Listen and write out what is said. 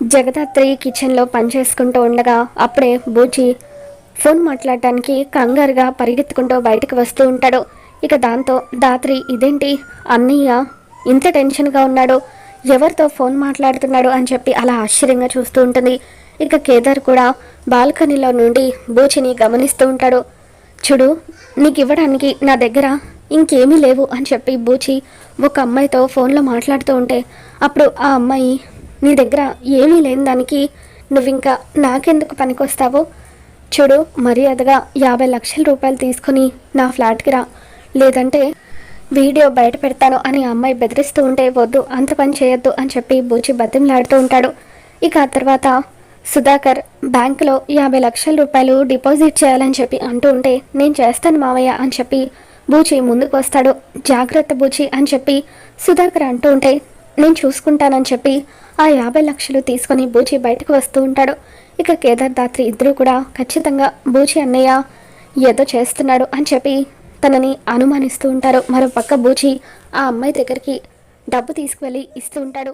జగదాత్రి కిచెన్లో పనిచేసుకుంటూ ఉండగా అప్పుడే బూచి ఫోన్ మాట్లాడటానికి కంగారుగా పరిగెత్తుకుంటూ బయటకు వస్తూ ఉంటాడు. ఇక దాంతో దాత్రి ఇదేంటి? అన్నయ్య ఇంత టెన్షన్గా ఉన్నాడు. ఎవరితో ఫోన్ మాట్లాడుతున్నాడు? అని చెప్పి అలా ఆశ్చర్యంగా చూస్తూ ఉంటుంది. ఇక కేదార్ కూడా బాల్కనీలో నుండి బూచిని గమనిస్తూ ఉంటాడు. చూడు నీకు ఇవ్వడానికి నా దగ్గర ఇంకేమీ లేవు అని చెప్పి బూచి ఒక అమ్మాయితో ఫోన్లో మాట్లాడుతూ ఉంటే అప్పుడు ఆ అమ్మాయి నీ దగ్గర ఏమీ లేని దానికి నువ్వింకా నాకెందుకు పనికొస్తావు? చూడు మర్యాదగా యాభై లక్షల రూపాయలు తీసుకుని నా ఫ్లాట్కి రా. లేదంటే వీడియో బయట పెడతాను అని అమ్మాయి బెదిరిస్తూ ఉంటే వద్దు అంత పని చేయొద్దు అని చెప్పి బూచి బతిమలాడుతూ ఉంటాడు. ఇక ఆ తర్వాత సుధాకర్ బ్యాంకులో యాభై లక్షల రూపాయలు డిపాజిట్ చేయాలని చెప్పి అంటూ ఉంటే నేను చేస్తాను మావయ్య అని చెప్పి బూచి ముందుకు వస్తాడు. జాగ్రత్త బూచి అని చెప్పి సుధాకర్ అంటూ ఉంటే నేను చూసుకుంటానని చెప్పి ఆ యాభై లక్షలు తీసుకొని బూచి బయటకు వస్తూ ఉంటాడు. ఇక కేదార్ దాత్రి ఇద్దరు కూడా ఖచ్చితంగా బూచి అన్నయ్య ఏదో చేస్తున్నాడు అని చెప్పి తనని అనుమానిస్తూ ఉంటారు. మరో పక్క బూచి ఆ అమ్మాయి దగ్గరికి డబ్బు తీసుకువెళ్ళి ఇస్తూ ఉంటాడు.